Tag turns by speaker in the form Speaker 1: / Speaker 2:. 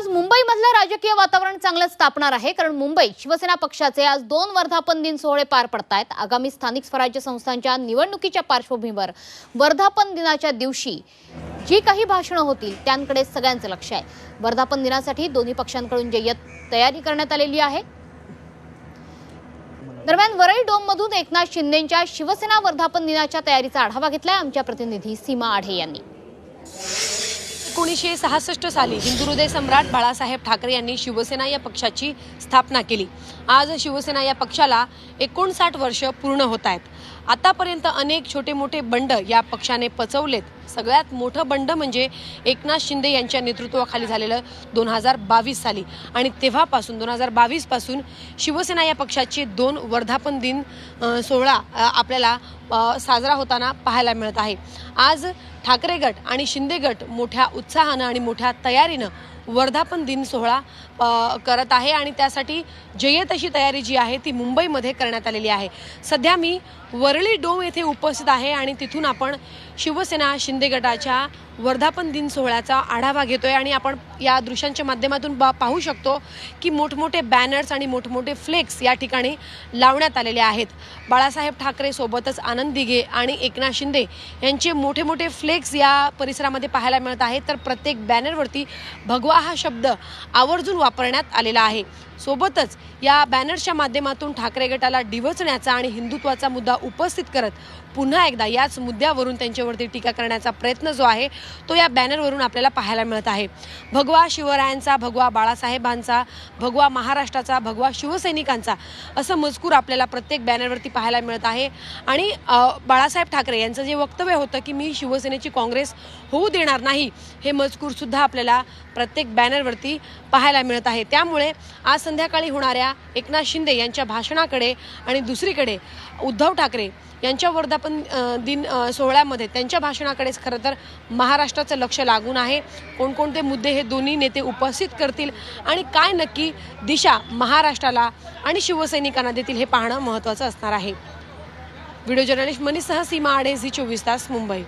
Speaker 1: आज मुंबईमधलं राजकीय वातावरण चांगलंच तापणार आहे कारण मुंबई शिवसेना पक्षाचे आज दोन वर्धापन दिन सोहळे पार पडतायत. आगामी स्थानिक स्वराज्य संस्थांच्या निवडणुकीच्या पार्श्वभूमीवर वर्धापन दिनाच्या दिवशी जी काही भाषणं होतील त्यांकडे सगळ्यांचं लक्ष आहे. वर्धापन दिनासाठी दोन्ही पक्षांकडून जय्यत तयारी करण्यात आलेली आहे. दरम्यान वरळी डोममधून एकनाथ शिंदेच्या शिवसेना वर्धापन दिनाच्या तयारीचा आढावा घेतलाय आमच्या प्रतिनिधी सीमा आढे यांनी.
Speaker 2: एकोणीसशे सहासष्ट साली हिंदू हृदय सम्राट बाळासाहेब ठाकरे यांनी शिवसेना या पक्षाची स्थापना केली. आज शिवसेना या पक्षाला एकोणसाठ वर्ष पूर्ण होत आहेत. आतापर्यंत अनेक छोटे मोठे बंड या पक्षाने पचवलेत. सगळ्यात मोठं बंड म्हणजे एकनाथ शिंदे यांच्या नेतृत्वाखाली झालेलं दोन हजार बावीस साली. आणि तेव्हापासून दोन हजार बावीसपासून शिवसेना या पक्षाचे दोन वर्धापन दिन सोहळा आपल्याला साजरा होताना पाहायला मिळत आहे. आज ठाकरे गट आणि शिंदे गट मोठ्या उत्साहानं आणि मोठ्या तयारीनं वर्धापन दिन सोहळा करत आहे आणि त्यासाठी जय्यत तशी तयारी जी आहे ती मुंबईमध्ये करण्यात आलेली आहे. सध्या मी वरळी डोम येथे उपस्थित आहे आणि तिथून आपण शिवसेना शिंदे गटाच्या वर्धापन दिन सोहळ्याचा आढावा घेतोय आणि आपण या दृश्यांच्या माध्यमातून बा- पाहू शकतो की मोठमोठे बॅनर्स आणि मोठमोठे फ्लेक्स या ठिकाणी लावण्यात आलेले आहेत. बाळासाहेब ठाकरे सोबतच आनंद दिघे आणि एकनाथ शिंदे यांचे मोठे मोठे फ्लेक्स या परिसरामध्ये पाहायला मिळत आहेत. तर प्रत्येक बॅनरवरती भगवा हा शब्द आवर्जून वापरण्यात आलेला आहे. सोबतच या बॅनर्सच्या माध्यमातून ठाकरे गटाला डिवचण्याचा आणि हिंदुत्वाचा मुद्दा उपस्थित करत पुन्हा एकदा याच मुद्द्यावरून त्यांच्यावरती टीका करण्याचा प्रयत्न जो आहे तो या बॅनरवरून आपल्याला पाहायला मिळत आहे. भगवा शिवरायांचा भगवा बाळासाहेबांचा भगवा महाराष्ट्राचा भगवा शिवसैनिकांचा असं मजकूर आपल्याला प्रत्येक बॅनरवरती पाहायला मिळत आहे. आणि बाळासाहेब ठाकरे यांचं जे वक्तव्य होतं की मी शिवसेनेची काँग्रेस होऊ देणार नाही हे मजकूरसुद्धा आपल्याला प्रत्येक बॅनरवरती पाहायला मिळत आहे. त्यामुळे आज संध्याकाळी होणाऱ्या एकनाथ शिंदे यांच्या भाषणाकडे आणि दुसरीकडे उद्धव ठाकरे यांच्या वर्धापन दिन सोहळ्यामध्ये त्यांच्या भाषणाकडेच खरं तर महाराष्ट्राचं लक्ष लागून आहे. कोणकोणते मुद्दे हे दोन्ही नेते उपस्थित करतील आणि काय नक्की दिशा महाराष्ट्राला आणि शिवसैनिकांना देतील हे पाहणं महत्त्वाचं असणार आहे. व्हिडिओ जर्नलिस्ट मनीसह सीमा आडे झी चोवीस तास मुंबई.